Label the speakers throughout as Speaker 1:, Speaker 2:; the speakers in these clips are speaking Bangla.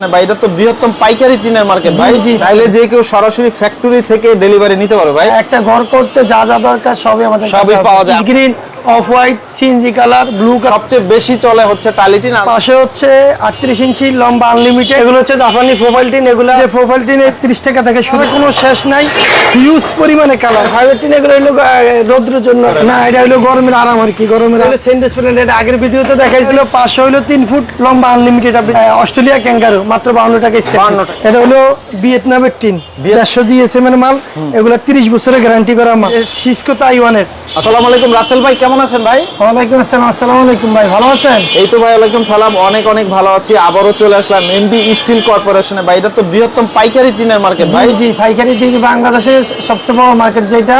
Speaker 1: ভাই এটা তো বৃহত্তম পাইকারি টিনের মার্কেট ভাই। চাইলে যে কেউ সরাসরি ফ্যাক্টরি থেকে ডেলিভারি নিতে পারবে ভাই।
Speaker 2: একটা ঘর করতে যা যা দরকার সবই আমাদের
Speaker 1: সবই পাওয়া যায়।
Speaker 2: Green off white CNG colour blue
Speaker 1: সবচেয়ে বেশি চলে হচ্ছে টালি টিন আর
Speaker 2: পাশে হচ্ছে আটত্রিশ ইঞ্চি লম্বা আনলিমিটেড এগুলো হচ্ছে জাপানি প্রোফাইল টিন। এগুলো যে প্রোফাইল টিনে তিরিশ টাকা থেকে শুরু কোনো শেষ নাই। হিউজ পরিমাণে কালার ফাইবার টিন এগুলো হলো রৌদ্রের জন্য। না এটা হলো গরমের আরাম আর কি গরমের সেন্টেস এটা আগের ভিডিওতে দেখাইছিল। পাঁচশো হলো তিন ফুট লম্বা আনলিমিটেড আপনি অস্ট্রেলিয়া ক্যাঙ্গারু মাত্র বাউন্ন টাকা
Speaker 1: 52 টাকা।
Speaker 2: এটা হলো ভিয়েতনামের টিন। দেড়শো জিএসএম এর মাল। এগুলো তিরিশ বছরের গ্যারান্টি করা মাল। সিসকো তাইওয়ানের।
Speaker 1: আসসালামু আলাইকুম রাসেল ভাই কেমন আছেন ভাই?
Speaker 2: ওয়ালাইকুম আসসালাম আসসালামু আলাইকুম ভাই ভালো আছেন?
Speaker 1: এই তো ভাই ওয়ালাইকুম সালাম অনেক অনেক ভালো আছি। আবারও চলে আসলাম এমবি স্টিল কর্পোরেশনে ভাই এটা তো বৃহত্তম পাইকারি টিনের মার্কেট ভাই।
Speaker 2: জি পাইকারি টিভি বাংলাদেশের সবচেয়ে বড় মার্কেট যেটা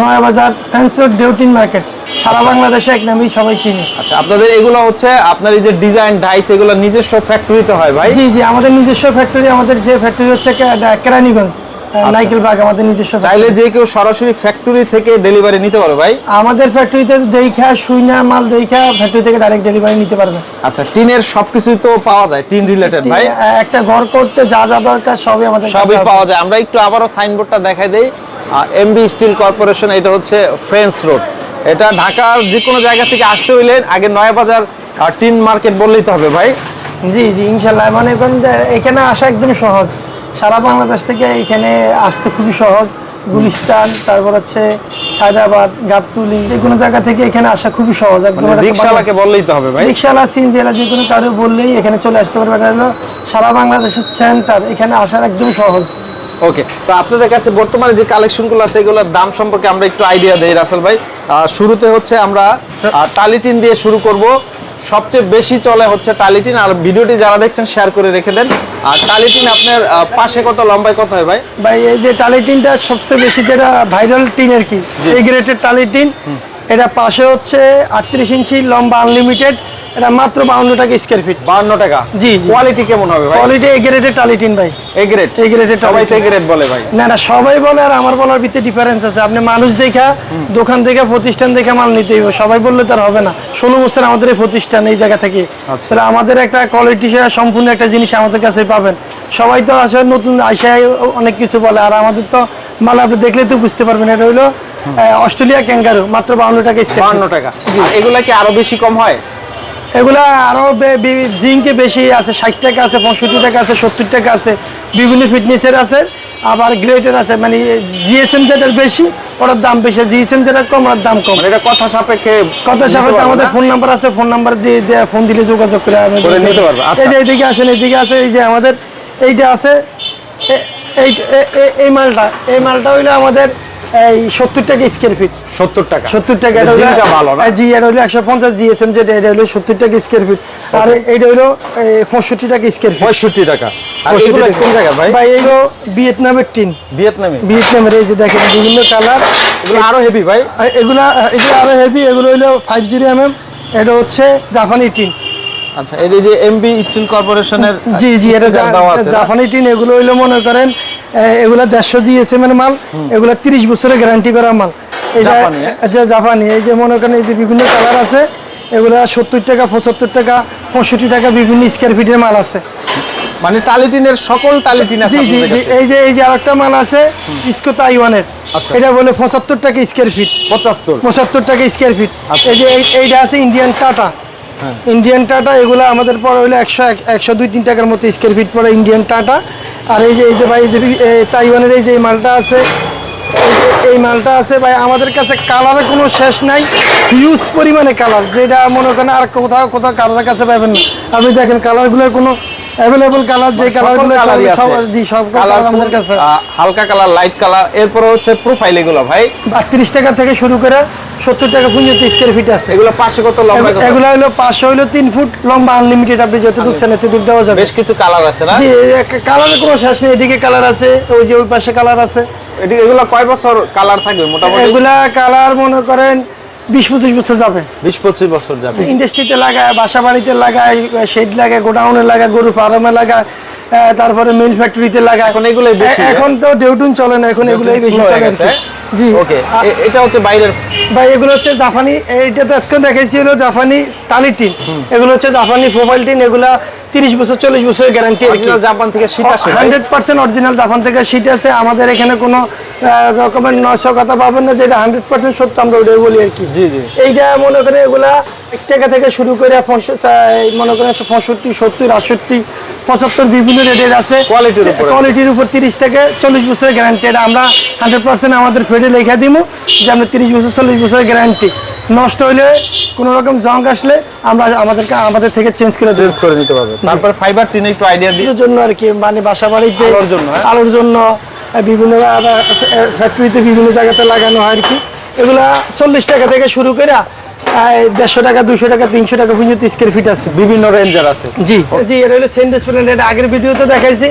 Speaker 2: নয়া বাজার ফ্যান্স রোড ডিউটিন মার্কেট। সারা বাংলাদেশে এক নামেই সবাই চিনে।
Speaker 1: আচ্ছা আপনাদের এগুলো হচ্ছে আপনার এই যে ডিজাইন ডাইস এগুলো নিজস্ব ফ্যাক্টরিতে হয় ভাই?
Speaker 2: জি জি আমাদের নিজস্ব ফ্যাক্টরি আমাদের যে ফ্যাক্টরি হচ্ছে কেরানীগঞ্জ। নাইকেল বাগ আমাদের নিজস্ব
Speaker 1: চাইলে যে কেউ সরাসরি ফ্যাক্টরি থেকে ডেলিভারি নিতে পারবে ভাই।
Speaker 2: আমাদের ফ্যাক্টরিতে দেখা শুইনা মাল দেখা ফ্যাক্টরি থেকে ডাইরেক্ট ডেলিভারি নিতে পারবে।
Speaker 1: আচ্ছা টিনের সবকিছুই তো পাওয়া যায় টিন রিলেটেড ভাই।
Speaker 2: একটা ঘর করতে যা যা দরকার সবই আমাদের
Speaker 1: সবই পাওয়া যায়। আমরা একটু আবারও সাইনবোর্ডটা দেখাই দেই। এমবি স্টিল কর্পোরেশন এটা হচ্ছে ফ্রেন্স রোড এটা ঢাকার যে কোনো জায়গা থেকে আসতে হইলে আগে নয়াবাজার আর টিন মার্কেট বললেই তো হবে ভাই।
Speaker 2: জি জি ইনশাল্লাহ। মানে এখানে আসা একদম সহজ। সারা বাংলাদেশ থেকে এখানে আসতে খুবই সহজ। গুলিস্তান তারপর হচ্ছে সায়দাবাদ গাবতুলি যে কোনো জায়গা থেকে এখানে আসা খুবই সহজ। একদম
Speaker 1: মানে রিক্সাওয়ালাকে বললেই তো হবে ভাই।
Speaker 2: রিক্সাওয়ালা সিনজেলা যে কোনো কারও বললেই এখানে চলে আসতে পারবে। এটা হলো সারা বাংলাদেশের সেন্টার। এখানে আসার একদম সহজ।
Speaker 1: ওকে তো আপনাদের কাছে বর্তমানে যে কালেকশনগুলো আছে এগুলোর দাম সম্পর্কে আমরা একটু আইডিয়া দেই রাসেল ভাই। শুরুতে হচ্ছে আমরা টালিটিন দিয়ে শুরু করব। সবচেয়ে বেশি চলে হচ্ছে টালিটিন আর ভিডিওটি যারা দেখছেন শেয়ার করে রেখে দেন। আর টালিটিন আপনার পাশে কত লম্বায় কত হয় ভাই?
Speaker 2: ভাই এই যে টালিটিনটা সবচেয়ে বেশি যেটা ভাইরাল টিন আর কি এই গ্রেটের টালি টিন এটা পাশে হচ্ছে আটত্রিশ ইঞ্চি লম্বা আনলিমিটেড এটা মাত্র বাউন্ন টাকা স্কোয়ার ফিট
Speaker 1: বাহান্ন টাকা?
Speaker 2: জি।
Speaker 1: কোয়ালিটি কেমন হবে ভাই?
Speaker 2: কোয়ালিটি এই গ্রেটের টালি টিন ভাই।
Speaker 1: এ গ্রেড
Speaker 2: এই গ্রেটের
Speaker 1: সবাই তো এ গ্রেড বলে ভাই।
Speaker 2: না না সবাই বলে আর আমার বলার ভিতরে ডিফারেন্স আছে। আপনি মানুষ দেখা দোকান থেকে প্রতিষ্ঠান থেকে মাল নিতে হইব। সবাই বললে তার হবে না। ষোলো বছর আমাদের এই প্রতিষ্ঠান এই জায়গা থেকে।
Speaker 1: আচ্ছা।
Speaker 2: তাহলে আমাদের একটা কোয়ালিটি সম্পূর্ণ একটা জিনিস আমাদের কাছে পাবেন। সবাই তো আসলে নতুন আইসায় অনেক কিছু বলে। আর আমাদের তো মাল আপনি দেখলে তো বুঝতে পারবেন। এটা হলো অস্ট্রেলিয়া ক্যাঙ্গারু মাত্র বাউন্ন টাকা স্কয়ার
Speaker 1: বাহান্ন টাকা। আর এগুলা কি আরও বেশি কম হয়?
Speaker 2: এগুলা আরও বে- বি- জিঙ্কে বেশি আছে ষাট টাকা আছে পঁয়ষট্টি টাকা আছে সত্তর টাকা আছে বিভিন্ন ফিটনেসের আছে আবার গ্রেটের আছে মানে জিএসএম যেটার বেশি ওটার দাম বেশি জিএসএম যেটা কম ওটার দাম কম।
Speaker 1: মানে এটা কথা সাপেক্ষে
Speaker 2: কথা সাপেক্ষে আমাদের ফোন নাম্বার আছে ফোন নাম্বার দিয়ে ফোন দিলে যোগাযোগ করে
Speaker 1: নিতে পারবে, আচ্ছা।
Speaker 2: এই যে এইদিকে আসেন এইদিকে আছে এই যে আমাদের এইটা আছে এই এই মালটা এই মালটা হইল আমাদের এই সত্তর টাকা স্কোয়ার ফিট
Speaker 1: সত্তর টাকা।
Speaker 2: সত্তর টাকা এটা হলো
Speaker 1: ভালো না?
Speaker 2: জি এটা হলো একশো পঞ্চাশ জিএসএম যেটা এটা হলো সত্তর টাকা স্কোয়ার ফিট আর এইটা হলো পঁয়ষট্টি টাকা স্কোয়ার ফিট
Speaker 1: পঁয়ষট্টি টাকা। আর এগুলো কোন জায়গা ভাই?
Speaker 2: ভাই এইগুলো ভিয়েতনামের টিন।
Speaker 1: ভিয়েতনামি?
Speaker 2: ভিয়েতনামের এই যে দেখেন বিভিন্ন কালার।
Speaker 1: এগুলো আরও হেভি ভাই।
Speaker 2: এগুলা এগুলো আরও হেভি এগুলো হলো ফাইভ জিরো এম এম এটা হচ্ছে জাপানি টিন।
Speaker 1: আচ্ছা এই যে এমবি স্টিল কর্পোরেশনের
Speaker 2: জি জি এটা? জাপানি টিন এগুলো হইল মনে করেন এগুলা দেড়শো জিএসএম এর মাল এগুলা তিরিশ বছরের গ্যারান্টি করা মাল। যে
Speaker 1: জাপানি,
Speaker 2: এই যে মনে করেন এই যে বিভিন্ন কালার আছে এগুলা সত্তর টাকা পঁচাত্তর টাকা পঁয়ষট্টি টাকা বিভিন্ন স্কোয়ার ফিটের মাল আছে।
Speaker 1: মানে টালিটিনের সকল টালিটিন আছে
Speaker 2: জি জি এই যে এই যে আরেকটা মাল আছে ইসকো তাইওয়ানের
Speaker 1: আচ্ছা।
Speaker 2: এটা বলে পঁচাত্তর টাকা স্কোয়ার ফিট
Speaker 1: পঁচাত্তর।
Speaker 2: পঁচাত্তর টাকা স্কোয়ার ফিট
Speaker 1: আচ্ছা।
Speaker 2: এই যে এই- এইটা আছে ইন্ডিয়ান টাটা। ইন্ডিয়ান টাটা এগুলো আমাদের পরে হইল একশো এক- একশো দুই, তিন টাকার মতো স্কোয়ার ফিট পরে ইন্ডিয়ান টাটা আর এই যে এই যে ভাই তাইওয়ানের এই যে মালটা আছে, এই মালটা আছে ভাই, আমাদের কাছে কালারের কোনো শেষ নাই হিউজ পরিমাণে কালার যেটা মনে করেন আর কোথাও কোথাও কালারের কাছে পাবেন না। আপনি দেখেন কালারগুলোর কোনো অ্যাভেলেবল কালার যে
Speaker 1: মানে
Speaker 2: কালারগুলো
Speaker 1: কালারই
Speaker 2: জি সব কালার আমাদের কাছে।
Speaker 1: হালকা কালার লাইট কালার এরপরে হচ্ছে প্রোফাইল এগুলো ভাই।
Speaker 2: আটত্রিশ টাকা থেকে শুরু করে সত্তর টাকা পর্যন্ত স্কোয়ার ফিট আছে।
Speaker 1: এগুলো পাশে কত লম্বা
Speaker 2: এগুলো হলো পাঁচশো হলো তিন ফুট লম্বা আনলিমিটেড আপনি যতটুকু চান এতটুকু দেওয়া যাবে।
Speaker 1: বেশ কিছু কালার আছে না?
Speaker 2: জি কালারের কোনো শেষ নেই এদিকে কালার আছে ওই যে ওই পাশে কালার আছে।
Speaker 1: এগুলো কয় বছর কালার থাকবে মোটামুটি?
Speaker 2: এগুলা কালার মনে করেন বিশ পঁচিশ বছর যাবে।
Speaker 1: বিশ পঁচিশ বছর যাবে।
Speaker 2: ইন্ডাস্ট্রিতে লাগায় বাসা বাড়িতে লাগায় শেড লাগায় গোডাউনে লাগায় গরু ফার্মে লাগায় তারপরে মিল ফ্যাক্টরিতে লাগায়।
Speaker 1: এখন এগুলোই বেশি,
Speaker 2: এখন তো ডেউটুন চলে না এখন এগুলোই বেশি চলে। জি।
Speaker 1: ওকে এটা হচ্ছে বাইরের
Speaker 2: ভাই এগুলো হচ্ছে জাপানি এইটা তো আজকে হলো জাপানি টালি টিন। এগুলো হচ্ছে জাপানি প্রোফাইল টিন এগুলা তিরিশ বছর চল্লিশ বছরের গ্যারান্টি
Speaker 1: অরিজিনাল জাপান থেকে শীত আসে
Speaker 2: অরিজিনাল জাপান থেকে শীত আছে। আমাদের এখানে কোনো রকমের নশো কথা পাবেন না যেটা হান্ড্রেড পার্সেন্ট সত্য আমরা ওটাই বলি আর কি।
Speaker 1: জি জি।
Speaker 2: এইটা মনে করেন এগুলা এক টাকা থেকে শুরু করে মনে করেন পঁয়ষট্টি সত্তর আটষট্টি পঁচাত্তর বিভিন্ন রেটের আছে।
Speaker 1: Quality-র উপরে।
Speaker 2: কোয়ালিটির উপর তিরিশ থেকে চল্লিশ বছরের গ্যারান্টি এটা আমরা হান্ড্রেড পার্সেন্ট আমাদের ফেডে লেখা দিব যে আমরা তিরিশ বছর চল্লিশ বছরের গ্যারান্টি নষ্ট হইলে কোনো রকম জং আসলে আমরা আমাদেরকে আমাদের থেকে চেঞ্জ করে
Speaker 1: চেঞ্জ করে নিতে পারবে। তারপর ফাইবার টিনে একটু আইডিয়া দিই।
Speaker 2: এর জন্য আর কি মানে বাসা বাড়িতে
Speaker 1: আলোর জন্য, হ্যাঁ?
Speaker 2: আলোর জন্য। বিভিন্ন ফ্যাক্টরিতে বিভিন্ন জায়গাতে লাগানো হয় আর কি। এগুলা চল্লিশ টাকা থেকে শুরু করে দেড়শো টাকা দুশো টাকা তিনশো টাকা পর্যন্ত স্কোয়ার ফিট আছে।
Speaker 1: বিভিন্ন রেঞ্জার আছে।
Speaker 2: জি জি এটা হলো সেন্ট ডিসপ্লে এটা আগের ভিডিওতে দেখাইছি।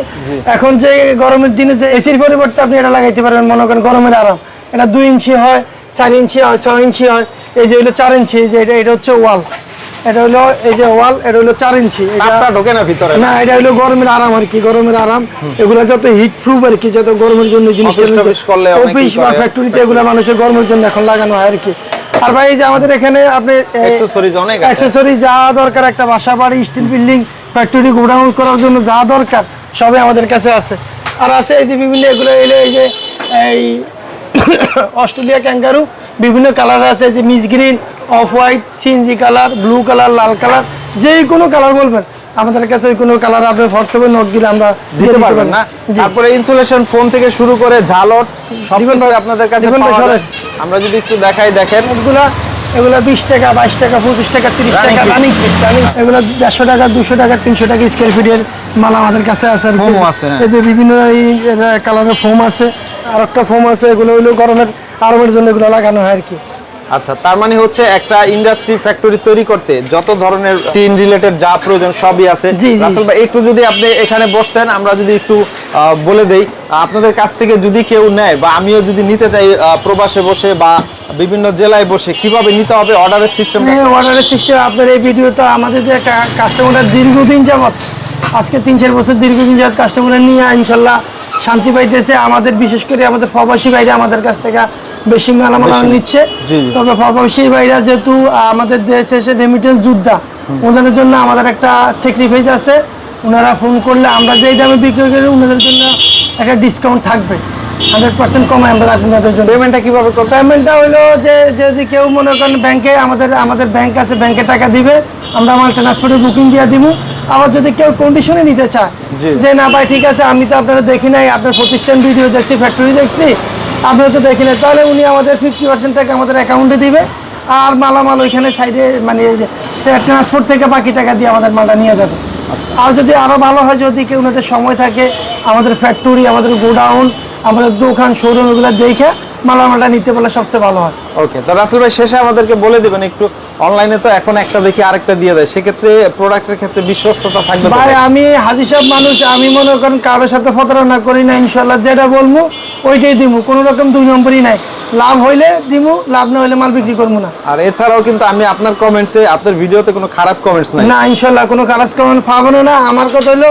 Speaker 2: এখন যে গরমের দিনে যে এসির পরিবর্তে আপনি এটা লাগাইতে পারবেন মনে করেন গরমের আরাম। এটা দুই ইঞ্চি হয় চার ইঞ্চি হয় ছয় ইঞ্চি হয় এই যে হলো চার ইঞ্চি যে এটা এটা হচ্ছে ওয়াল এটা হলো এই যে ওয়াল এটা হলো চার ইঞ্চি। এটা
Speaker 1: ঢোকে না ভিতরে?
Speaker 2: না এটা হলো গরমের আরাম আর কি গরমের আরাম। এগুলা যত হিট প্রুফ আর কি যত গরমের জন্য জিনিসটা
Speaker 1: অফিস
Speaker 2: বা ফ্যাক্টরিতে এগুলা মানুষের গরমের জন্য এখন লাগানো হয় আর কি। আর ভাই এই যে আমাদের এখানে আপনি
Speaker 1: Accessories অনেক আছে।
Speaker 2: অ্যাক্সেসরি যা দরকার একটা বাসা বাড়ি স্টিল বিল্ডিং ফ্যাক্টরি গোডাউন করার জন্য যা দরকার সবই আমাদের কাছে আছে। আর আছে এই যে বিভিন্ন এগুলো এলে এই যে এই অস্ট্রেলিয়া ক্যাঙ্গারু বিভিন্ন কালার আছে যে miss green off white CNG colour blue colour লাল কালার যে কোনো কালার বলবেন। আমাদের কাছে ওই কোনো কালার আপনি হোয়াটসঅ্যাপে নোট দিলে আমরা
Speaker 1: দিতে পারবেন না? তারপরে ইনসুলেশন ফোম থেকে শুরু করে ঝালট সব
Speaker 2: জীবন
Speaker 1: আপনাদের কাছে। আমরা যদি একটু দেখাই দেখেন।
Speaker 2: এগুলা এগুলা বিশ টাকা বাইশ টাকা পঁচিশ টাকা তিরিশ টাকা। রানিং এগুলো দেড়শো টাকা দুশো টাকা তিনশো টাকা স্কোয়ার ফিটের মাল আমাদের কাছে আছে
Speaker 1: ও আছে, হ্যাঁ।
Speaker 2: এই যে বিভিন্ন এই কালারের ফোম আছে। আর একটা ফোম আছে এগুলো হইল গরমের আরামের জন্য এগুলো লাগানো হয় আর কি।
Speaker 1: আচ্ছা তার মানে হচ্ছে একটা ইন্ডাস্ট্রি ফ্যাক্টরি তৈরি করতে যত ধরনের টিন রিলেটেড যা প্রয়োজন সবই আছে। রাসেল ভাই একটু যদি আপনি এখানে বসতেন আমরা যদি একটু বলে দেই আপনাদের কাছ থেকে যদি কেউ নেয় বা আমিও যদি নিতে চাই প্রবাসে বসে বা বিভিন্ন জেলায় বসে কীভাবে নিতে হবে অর্ডারের সিস্টেম
Speaker 2: অর্ডারের সিস্টেম আপনার এই ভিডিওটা আমাদের যে কাস্টমাররা দীর্ঘদিন যাবত আজকে তিন চার বছর দীর্ঘদিন যাবত কাস্টমার নিয়ে ইনশাল্লাহ শান্তি পাইতেছে। আমাদের বিশেষ করে আমাদের প্রবাসী বাইরে আমাদের কাছ থেকে বেশি মালামাল নিচ্ছে। তবে প্রবাসী বাইরা যেহেতু আমাদের দেশে এসে রেমিটেন্স যোদ্ধা ওনাদের জন্য আমাদের একটা স্যাক্রিফাইস আছে। ওনারা ফোন করলে আমরা যেই দামে বিক্রি করি ওনাদের জন্য একটা ডিসকাউন্ট থাকবে। হান্ড্রেড পার্সেন্ট কমে আমরা রাখব ওনাদের জন্য।
Speaker 1: পেমেন্টটা কীভাবে করতে
Speaker 2: পেমেন্টটা হলো যে যদি কেউ মনে করেন ব্যাংকে আমাদের আমাদের ব্যাংক আছে ব্যাংকে টাকা দিবে আমরা আমার ট্রান্সপোর্টের বুকিং দিয়ে দিব আবার যদি কেউ কন্ডিশনে নিতে চায় যে না ভাই ঠিক আছে আমি তো আপনারা দেখি নাই আপনার প্রতিষ্ঠান ভিডিও দেখছি ফ্যাক্টরি দেখছি আপনারা তো দেখলেন তাহলে উনি আমাদের ফিফটি পার্সেন্ট টাকা আমাদের অ্যাকাউন্টে দিবে আর মালামাল ওইখানে সাইডে মানে ট্রান্সপোর্ট থেকে বাকি টাকা দিয়ে আমাদের মালটা নিয়ে যাবে। আর যদি আরও ভালো হয় যদি কেউ ওনাদের সময় থাকে আমাদের ফ্যাক্টরি আমাদের গোডাউন আমাদের দোকান শোরুম এগুলো দেখে মালামালটা নিতে পারলে সবচেয়ে ভালো হয়।
Speaker 1: ওকে তো রাসেল ভাই শেষে আমাদেরকে বলে দিবেন একটু অনলাইনে তো এখন একটা দেখি আরেকটা দিয়ে দেয়। সেক্ষেত্রে প্রোডাক্টের ক্ষেত্রে বিশ্বস্ততা থাকবে
Speaker 2: ভাই? আমি হাজি সাহেব মানুষ আমি মনে করেন কারোর সাথে প্রতারণা করি না ইনশাল্লাহ যেটা বলব ওইটাই দিব। কোনো রকম দুই নম্বরই নাই। লাভ হইলে দিব লাভ না হইলে মাল বিক্রি করব না।
Speaker 1: আর এছাড়াও কিন্তু আমি আপনার কমেন্টসে আপনার ভিডিওতে কোনো খারাপ কমেন্টস নাই?
Speaker 2: না ইনশাল্লাহ কোনো খারাপ কমেন্ট পাবো না আমার কথা হলো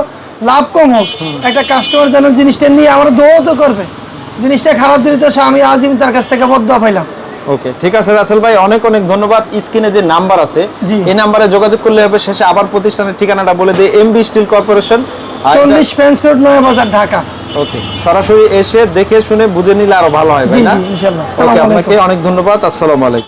Speaker 2: লাভ কম হোক। একটা কাস্টমার যেন জিনিসটা নিয়ে আমার দোয়া তো করবে। জিনিসটা খারাপ তো আমি আজিম তার কাছ থেকে বদ্ধ পাইলাম।
Speaker 1: ওকে ঠিক আছে রাসেল ভাই অনেক অনেক ধন্যবাদ। স্ক্রিনে যে নাম্বার আছে এই নাম্বারে যোগাযোগ করলে হবে শেষে আবার প্রতিষ্ঠানের ঠিকানাটা বলে দিই এমবি স্টিল কর্পোরেশন
Speaker 2: চল্লিশ ফ্যান্স রোড নয় বাজার ঢাকা।
Speaker 1: ওকে সরাসরি এসে দেখে শুনে বুঝে নিলে আরও ভালো হয় ভাই না? ওকে আপনাকে অনেক ধন্যবাদ আসসালামু আলাইকুম।